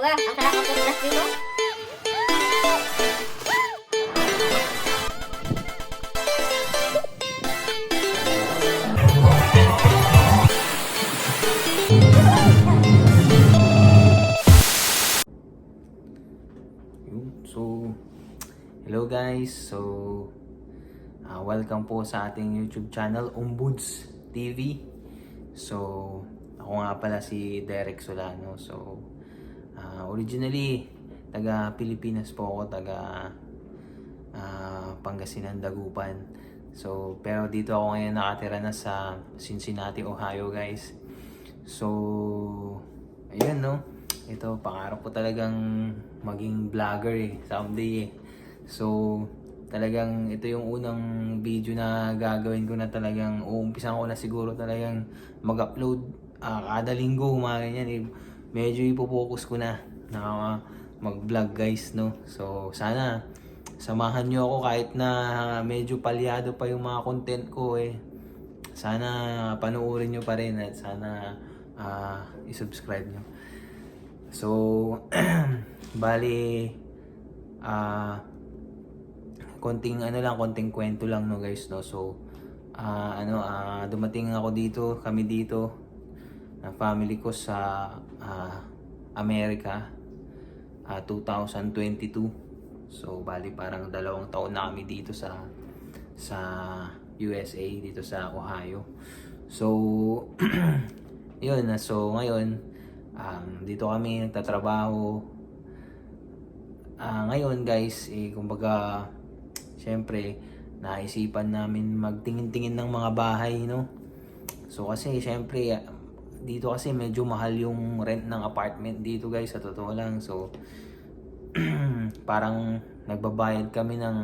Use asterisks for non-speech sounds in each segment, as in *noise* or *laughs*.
Aba, ang toothbrush dito. So, hello guys. So, ah, welcome po sa ating YouTube channel, Umbuds TV. So, ako nga pala si Derek Solano. So, ah, originally, taga Pilipinas po ako, taga ah, Pangasinan, Dagupan. So, pero dito ako ngayon nakatira na sa Cincinnati, Ohio guys. So, ayun no. Ito, pangarap ko talagang maging vlogger eh, someday eh. So, talagang ito yung unang video na gagawin ko na talagang uumpisan ko na siguro talagang mag-upload ah, kada linggo, mga ganyan eh. Medyo ipopokus ko na na mag-vlog guys, no? So, sana samahan nyo ako kahit na medyo palyado pa yung mga content ko eh. Sana panoorin nyo pa rin at sana ah, isubscribe nyo. So, *clears throat* bali, ah, konting ano lang, konting kwento lang no guys no. So, ah, ano, ah, dumating ako dito, kami dito, na family ko sa ah, Amerika, ah, 2022. So, bali parang dalawang taon na kami dito sa sa USA, dito sa Ohio. So, *clears throat* yun na. So, ngayon, um, dito kami nagtatrabaho. Ah, ngayon guys, eh, kumbaga, syempre, naisipan namin magtingin-tingin ng mga bahay, no? So, kasi, syempre, dito kasi medyo mahal yung rent ng apartment dito guys, sa totoo lang. So, *clears throat* parang nagbabayad kami ng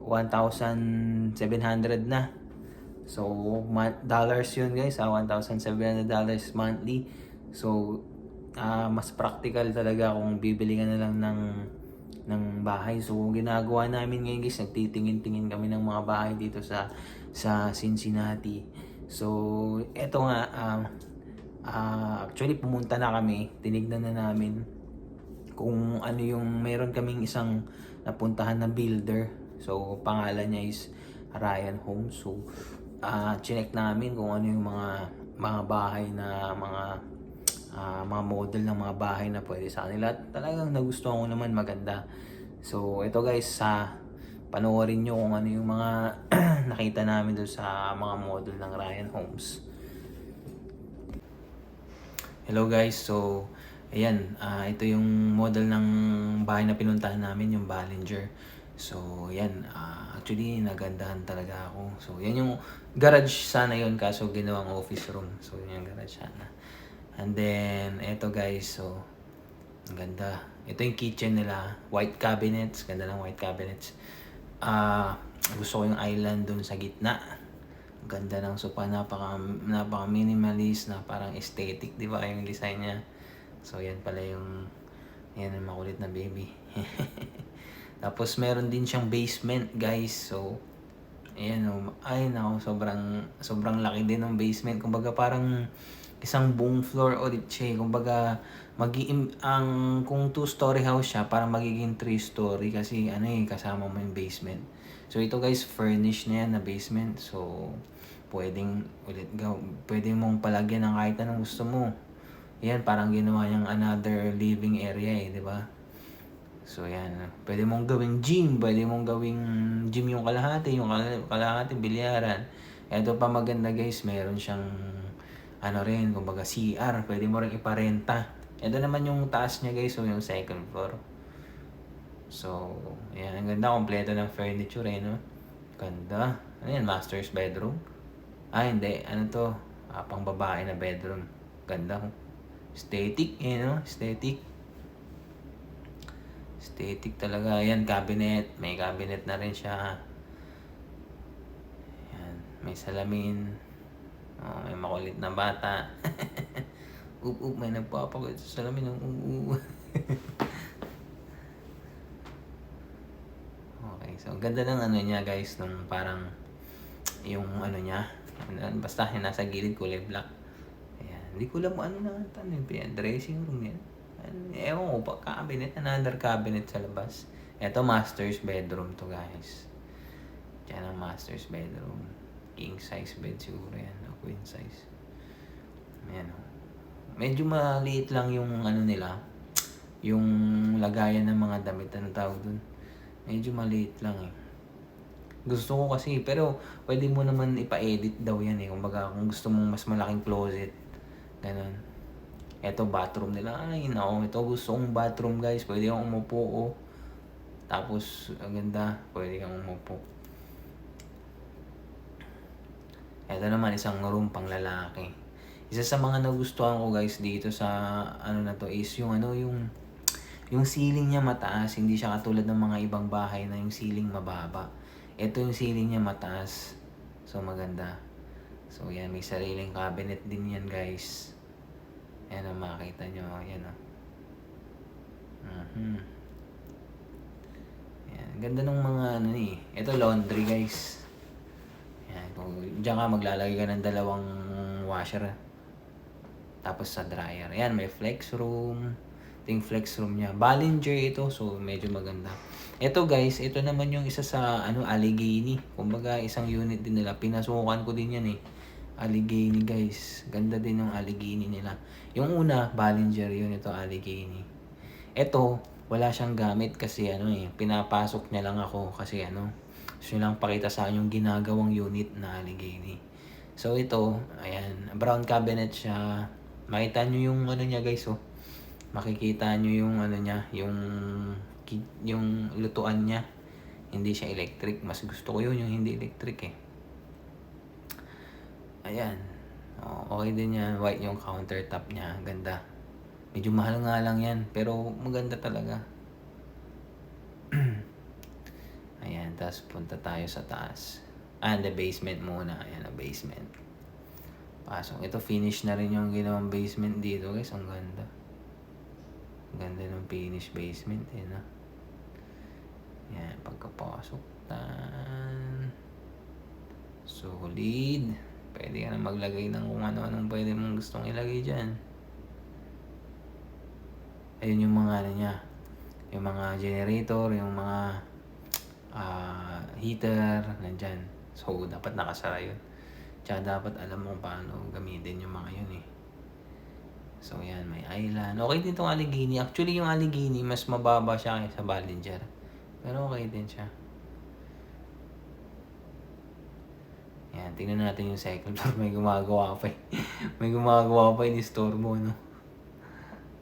1,700 na. So, dollars yun guys, ah, 1,700 dollars monthly. So, ah, mas practical talaga kung bibili ka na lang ng ng bahay. So, ginagawa namin ngayon guys, nagtitingin-tingin kami ng mga bahay dito sa sa Cincinnati. So, eto nga, um, ah, actually pumunta na kami, tinignan na namin kung ano yung meron kaming isang napuntahan na builder. So, pangalan niya is Ryan Homes. So, ah chinek namin kung ano yung mga mga bahay na mga ah, mga model ng mga bahay na pwede sa kanila. Talagang nagustuhan ko naman maganda. So, ito guys, sa panoorin nyo kung ano yung mga *clears throat* nakita namin doon sa mga model ng Ryan Homes. Hello guys, so ayan, ah, ito yung model ng bahay na pinuntahan namin, yung Ballinger. So, yan, ah, actually nagandahan talaga ako. So, yan yung garage sana yun kaso ginawang office room. So, yun yung garage sana. And then, eto guys, so, ang ganda. Ito yung kitchen nila, white cabinets, ganda ng white cabinets. Ah, gusto ko yung island dun sa gitna. Ganda ng sofa, napaka, napaka minimalist, na parang aesthetic, di ba yung design niya. So, yan pala yung, yan ang makulit na baby. *laughs* Tapos, meron din siyang basement, guys. So, ayan o, ay nako, sobrang, sobrang laki din ng basement. Kumbaga, parang isang buong floor siya. eh. Kumbaga, magi ang kung two-story house siya, parang magiging three-story kasi ano eh, kasama mo yung basement. So, ito guys, furnished na yan na basement. So, pwedeng ulit gaw, pwede mong palagyan ng kahit anong gusto mo. Yan, parang ginawa niyang another living area eh, di ba? So, yan. Pwede mong gawing gym, pwede mong gawing gym yung kalahati, yung kal- kalahati, bilyaran. Ito pa maganda guys, meron siyang ano rin, kumbaga CR, pwede mo rin iparenta. Ito naman yung taas niya guys, so yung second floor. So, yan, ang ganda, kompleto ng furniture eh, no? Ganda. Ano yan, master's bedroom? Ah, hindi. Ano to? Ah, pang babae na bedroom. Ganda. Aesthetic, eh, no? Aesthetic. Aesthetic talaga. Yan, cabinet. May cabinet na rin siya. Yan. May salamin. Oh, may makulit na bata. *laughs* up, up, may nagpapakit sa salamin. Up, up. *laughs* okay, so ganda ng ano niya guys. Nung parang yung ano niya. Basta yung nasa gilid kulay black. Ayan. Hindi ko alam ano na ito. Ano yung dressing room yan. Ewan ko, pa cabinet, another cabinet sa labas. Ito, master's bedroom to guys. Yan ang master's bedroom. King size bed siguro yan, queen size. Ayan o. Medyo maliit lang yung ano nila, yung lagayan ng mga damit, ano tawag dun? Medyo maliit lang eh. Gusto ko kasi, pero pwede mo naman ipa-edit daw yan eh. Kumbaga, kung gusto mong mas malaking closet, ganun. Ito, bathroom nila. Ay, nako, ito gusto kong bathroom guys. Pwede kang umupo, oh. Tapos, ang ganda, pwede kang umupo. Ito naman, isang room pang lalaki. Isa sa mga nagustuhan ko guys dito sa ano na to is yung ano yung yung ceiling niya mataas, hindi siya katulad ng mga ibang bahay na yung ceiling mababa. Ito yung ceiling niya mataas. So maganda. So yan, may sariling cabinet din yan guys. Yan ang makita nyo. Yan o. Mhm. Yan. Ganda ng mga ano ni. Ito laundry guys. Yan. Kung diyan ka maglalagay ka ng dalawang washer. Tapos sa dryer. Yan, may flex room. Ito yung flex room niya. Ballinger ito, so medyo maganda. Ito guys, ito naman yung isa sa ano Allegheny. Kumbaga isang unit din nila. Pinasukan ko din yan eh. Allegheny guys. Ganda din yung Allegheny nila. Yung una, Ballinger yun. Ito Allegheny. Ito, wala siyang gamit kasi ano eh. Pinapasok niya lang ako kasi ano. Gusto niya lang pakita sa akin yung ginagawang unit na Allegheny. So ito, ayan, brown cabinet siya. Makita nyo yung ano niya guys oh. Makikita nyo yung ano niya, yung yung lutuan niya. Hindi siya electric. Mas gusto ko yun yung hindi electric eh. Ayan. Oh, okay din yan. White yung countertop niya. Ganda. Medyo mahal nga lang yan. Pero maganda talaga. Ayan. Tapos punta tayo sa taas. Ah, the basement muna. Ayan, ang basement. Pasok. Ito, finish na rin yung ginawang basement dito, guys. Ang ganda. Ang ganda ng finish basement, eh, no? Yan, pagkapasok. Tan. Solid. Pwede ka na maglagay ng kung ano-anong pwede mong gustong ilagay dyan. Ayun yung mga ano niya. Yung mga generator, yung mga ah, heater, nandyan. So, dapat nakasara yun. Tsaka dapat alam mo paano gamitin yung mga yun eh. So, yan. May island. Okay din itong Allegheny. Actually, yung Allegheny, mas mababa siya kaysa Ballinger. Pero okay din siya. Yan. Tingnan natin yung second *laughs* floor. May gumagawa pa eh. May gumagawa pa yung store mo, no?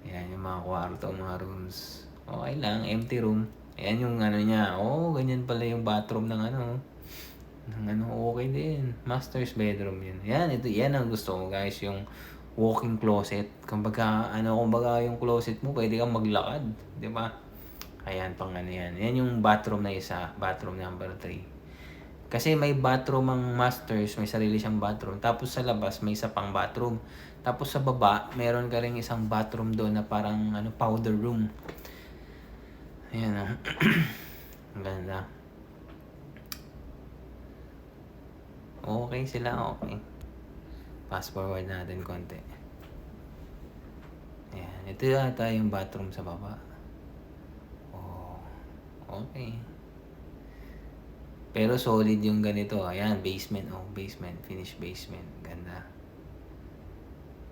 Yan, yung mga kwarto, mga rooms. Okay lang. Empty room. Ayan yung ano niya. Oh, ganyan pala yung bathroom ng ano. Ng ano, okay din. Master's bedroom yun. Yan, ito, yan ang gusto ko guys. Yung walking closet. Kumbaga, ano, kumbaga yung closet mo, pwede kang maglakad. Di ba? Ayan, pang ano yan. Yan yung bathroom na isa. Bathroom number 3. Kasi may bathroom ang masters, may sarili siyang bathroom. Tapos sa labas, may isa pang bathroom. Tapos sa baba, meron ka rin isang bathroom doon na parang ano, powder room. Ayan ah. *clears throat* Ang ganda. Okay sila, okay. Fast forward natin konti. Ayan. Ito yata yung bathroom sa baba. Oh. Okay. Pero solid yung ganito. Ayan, basement. Oh, basement. Finish basement. Ganda.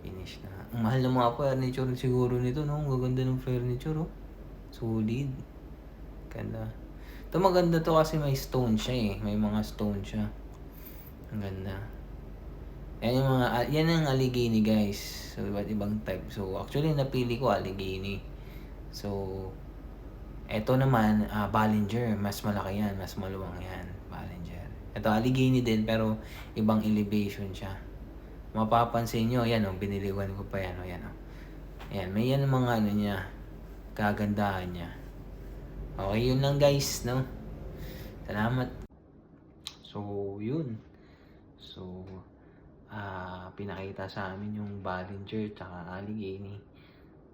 Finish na. Ang mahal ng mga furniture siguro nito, no? Ang gaganda ng furniture, oh. Solid. Ganda. Ito maganda to kasi may stone siya eh. May mga stone siya. Ang ganda. Yan yung mga, yan ang Allegheny guys. So, iba't ibang type. So, actually, napili ko Allegheny. So, eto naman, ah, Ballinger. Mas malaki yan. Mas maluwang yan. Ballinger. Ito, Allegheny din, pero ibang elevation siya. Mapapansin nyo, yan o, biniliwan ko pa yan o, yan o. Yan, may yan mga ano niya, kagandahan niya. Okay, yun lang guys, no? Salamat. So, yun. So, ah pinakita sa amin yung Ballinger tsaka Allegheny.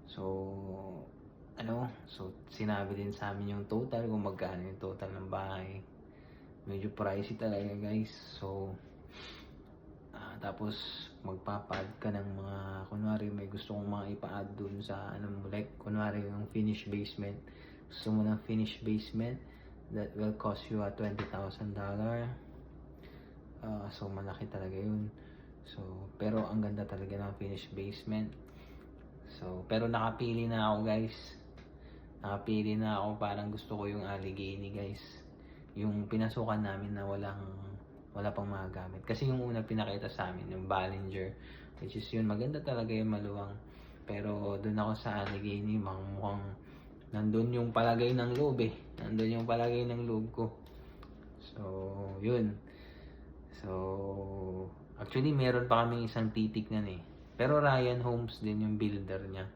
So, ano, so sinabi din sa amin yung total kung magkano yung total ng bahay. Medyo pricey talaga guys. So, tapos magpapad ka ng mga, kunwari may gusto kong mga ipa-add dun sa, ano mo, like, kunwari yung finish basement. Gusto mo ng finish basement, that will cost you a $20,000. Ah, so, malaki talaga yun. So, pero ang ganda talaga ng finish basement. So, pero nakapili na ako guys. Nakapili na ako, parang gusto ko yung Allegheny guys. Yung pinasukan namin na walang wala pang mga gamit. Kasi yung una pinakita sa amin, yung Ballinger, which is yun, maganda talaga yung maluwang. Pero doon ako sa Allegheny, mukhang, nandun yung palagay ng loob eh. Nandun yung palagay ng loob ko. So, yun. So, actually meron pa kaming isang titignan eh. Pero Ryan Holmes din yung builder niya.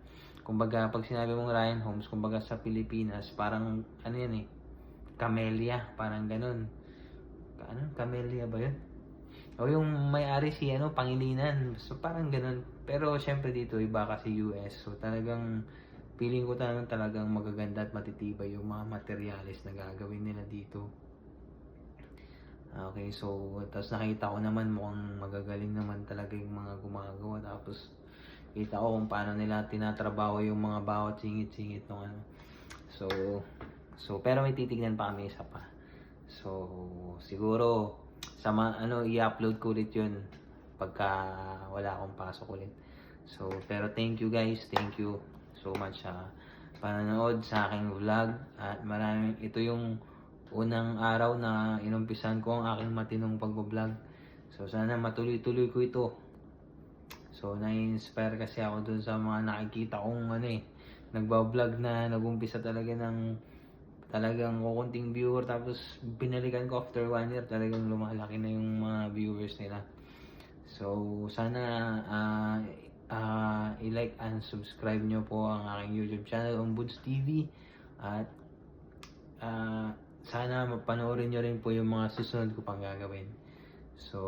Kumbaga, pag sinabi mong Ryan Holmes, kumbaga sa Pilipinas, parang ano yan eh, Camellia, parang ganun. Ano? Camellia ba yun? O yung may-ari si ano, Pangilinan. So parang ganun. Pero syempre dito, iba kasi US. So talagang, feeling ko talagang talagang magaganda at matitibay yung mga materialis na gagawin nila dito. Okay, so tapos nakita ko naman mukhang magagaling naman talaga yung mga gumagawa. Tapos kita ko kung paano nila tinatrabaho yung mga bawat singit-singit ng ano. So, so pero may titignan pa kami isa pa. So, siguro sa ma- ano i-upload ko ulit 'yun pagka wala akong pasok ulit. So, pero thank you guys, thank you so much sa panonood sa aking vlog at maraming ito yung unang araw na inumpisan ko ang aking matinong pagbablog. So sana matuloy-tuloy ko ito. So na-inspire kasi ako dun sa mga nakikita kong ano eh, nagbablog na nagumpisa talaga ng talagang kukunting viewer tapos binalikan ko after one year talagang lumalaki na yung mga viewers nila. So sana ah ah, i-like and subscribe nyo po ang aking YouTube channel, Ombuds TV at ah sana mapanoorin nyo rin po yung mga susunod ko pang gagawin. So,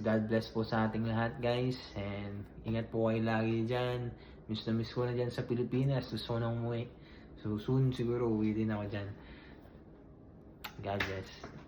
God bless po sa ating lahat guys and ingat po kayo lagi dyan. Miss na miss ko na dyan sa Pilipinas. Gusto ko na. So, soon siguro uwi din ako dyan. God bless.